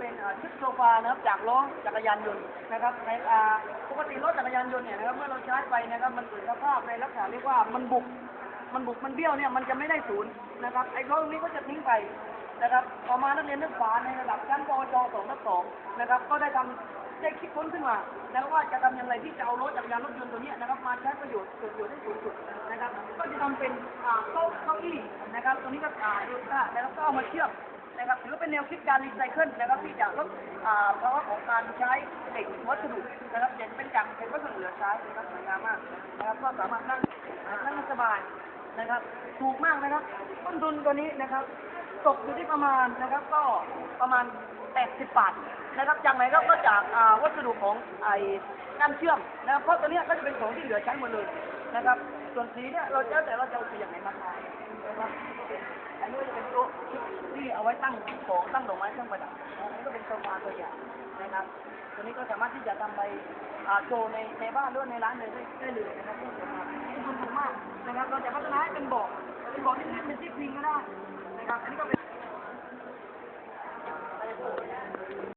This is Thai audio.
ป็นชุดโซฟานะครับจากล้อจักรยานยนต์นะครับในอ่าปกติรถจักรยานยนต์เนี่ยนะครับเมื่อเราใช้ไปนะครับมันเกิดสภาพในลักษณะเรียกว่ามันบุกมันบุกมันเบี้ยวเนี่ยมันจะไม่ได้ศูนย์นะครับไอ้รถตรงนี้ก็จะทิ้งไปนะครับต่อมานักเรียนนักศึกษาในระดับชั้นปวชสองทับสองนะครับก็ได้ทำได้คิดค้นขึ้นมานะครับว่าจะทำอย่างไรที่จะเอารถจักรยานรถยนต์ตัวเนี้ยนะครับมาใช้ประโยชน์เกิดประโยชน์ได้สูงสุดนะครับ ก็จะทำเป็นอ่าเก้าเก้าอี้นะครับตรงนี้ก็อ่าดูค่ะแล้วก็เอามาเชื่อม นะครับถือเป็นแนวคิดการรีไซเคิลนะครับที่จะลดอ่าภาวะของการใช้เหล็กวัสดุนะครับเห็นเป็นจากเป็นวัสดุเหลือใช้นะครับสวยงามมากนะครับก็สามารถนั่งนั่งสบายนะครับถูกมากนะครับ ต้นทุนตัวนี้นะครับตกอยู่ที่ประมาณนะครับ ก็ประมาณ 80 บาทนะครับจากไหนครับก็จากอ่าวัสดุของไอ้น้ำเชื่อมนะครับเพราะตัวนี้ก็จะเป็นของที่เหลือใช้หมดเลยนะครับ ส่วนสีเนี่ยเราจะแต่เราจะเอาสีอย่างไหนมาทานะครับ ที่เอาไว้ตั้งของตั้งดอกไม้เครื่องประดับอันนี้ก็เป็นโซฟาตัวอย่างนะครับ ตัวนี้ก็สามารถที่จะทำไปอ่าโชว์ในในบ้านหรือว่าในร้านเลยได้ได้เลยนะครับที่สวยงามที่คุณถูกมากนะครับ เราจะพัฒนาให้เป็นบอกเป็นบอกที่เป็นที่พิงก็ได้นะครับ อันนี้ก็เป็น